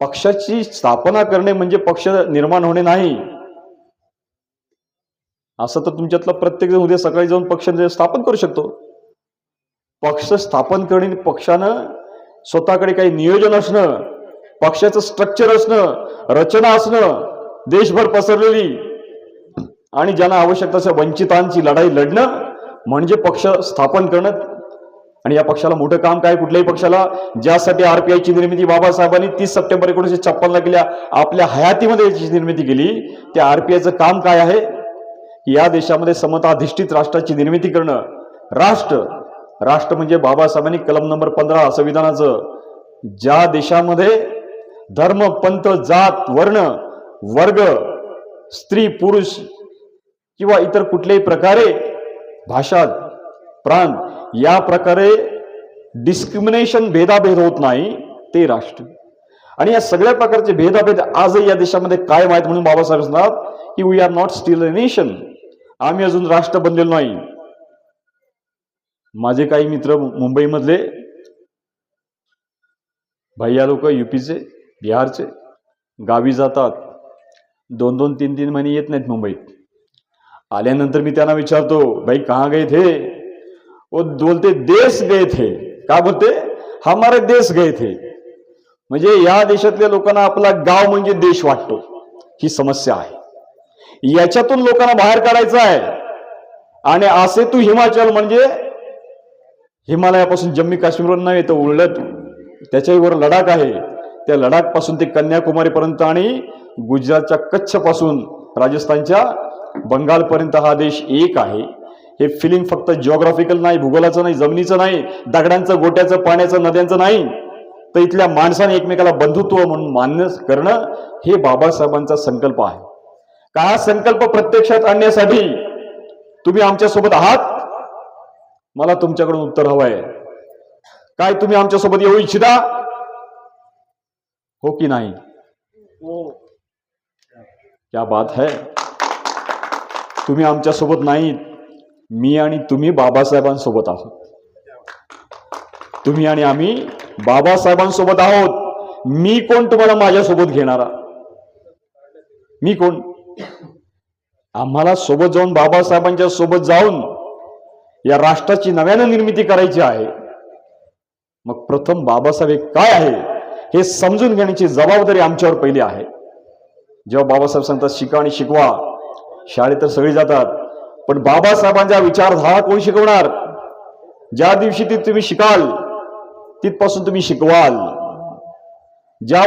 पक्षाची स्थापना करणे म्हणजे पक्ष निर्माण होणे नाही. असं तर तुमच्यातला प्रत्येक जण उद्या सकाळी जाऊन पक्ष म्हणजे स्थापन करू शकतो. पक्ष स्थापन करणे पक्षानं स्वतःकडे काही नियोजन असणं पक्षाचं स्ट्रक्चर असणं रचना असणं देशभर पसरलेली आणि ज्यांना आवश्यकता वंचितांची लढाई लढणं म्हणजे पक्ष स्थापन करणं आणि या पक्षाला मोठं काम काय? कुठल्याही पक्षाला? ज्यासाठी आरपीआयची निर्मिती बाबासाहेबांनी तीस सप्टेंबर एकोणीसशे छप्पनला केल्या आपल्या हयातीमध्ये याची निर्मिती केली त्या आरपीआयचं काम काय आहे? या देशामध्ये समताधिष्ठित राष्ट्राची निर्मिती करणं. राष्ट्र. राष्ट्र म्हणजे बाबासाहेबांनी कलम नंबर पंधरा संविधानाचं ज्या देशामध्ये धर्म पंथ जात वर्ण वर्ग स्त्री पुरुष किंवा इतर कुठल्याही प्रकारे भाषा प्राण. या प्रकारे डिस्क्रिमिनेशन भेदाभेद होत नाही ते राष्ट्र. आणि या सगळ्या प्रकारचे भेदाभेद आजही या देशामध्ये कायम आहेत म्हणून बाबासाहेब म्हणतात की we are not still a nation आम्ही अजून राष्ट्र बनलेलो नाही. माझे काही मित्र मुंबईमधले भैया लोक युपीचे बिहारचे गावी जातात. दोन दोन तीन तीन महिने येत नाहीत मुंबईत. आल्यानंतर मी त्यांना विचारतो भाई कहाँ गए थे? वो बोलते देश गए थे. का बोलते हमारे देश गए थे. म्हणजे या देशातल्या लोकांना आपला गाव म्हणजे देश वाटतो. ही समस्या आहे. याच्यातून लोकांना बाहेर काढायचं आहे. आणि असे तू हिमाचल म्हणजे हिमालयापासून जम्मू काश्मीरवर नाही तर उलट त्याच्यावर लडाख आहे. त्या लडाखपासून ते कन्याकुमारीपर्यंत आणि गुजरातच्या कच्छपासून राजस्थानच्या बंगालपर्यंत हा देश एक आहे. हे फिलिंग फक्त जिओग्राफिकल नाही भूगोलाचं नाही जमिनीचं नाही दगडांचं गोट्याचं पाण्याचं नद्यांचं नाही. तर इथल्या माणसाने एकमेकाला बंधुत्व म्हणून मान्य करणं हे बाबासाहेबांचा संकल्प आहे. का हा संकल्प प्रत्यक्षात आणण्यासाठी तुम्ही आमच्यासोबत आहात? मला तुमच्याकडून उत्तर हवं आहे काय तुम्ही आमच्यासोबत येऊ इच्छिता? हो की नाही? क्या बात है. तुम्ही आमच्यासोबत नाहीत. मी आणि तुम्ही बाबासाहेबांसोबत आहोत. तुम्ही आणि आम्ही बाबासाहेबांसोबत आहोत. मी कोण तुम्हाला माझ्यासोबत घेणारा? मी कोण? आम्हाला सोबत जाऊन बाबासाहेबांच्या सोबत जाऊन या राष्ट्राची नव्यानं निर्मिती करायची आहे. मग प्रथम बाबासाहेब हे काय आहे हे समजून घेण्याची जबाबदारी आमच्यावर पहिली आहे. जेव्हा बाबासाहेब सांगतात शिका आणि शिकवा. शाळेत तर सगळी जातात. पण बाबासाहेबांचा विचारधारा कोण शिकवणार? ज्या दिवशी ती तुम्ही शिकाल तिथपासून तुम्ही शिकवाल. ज्या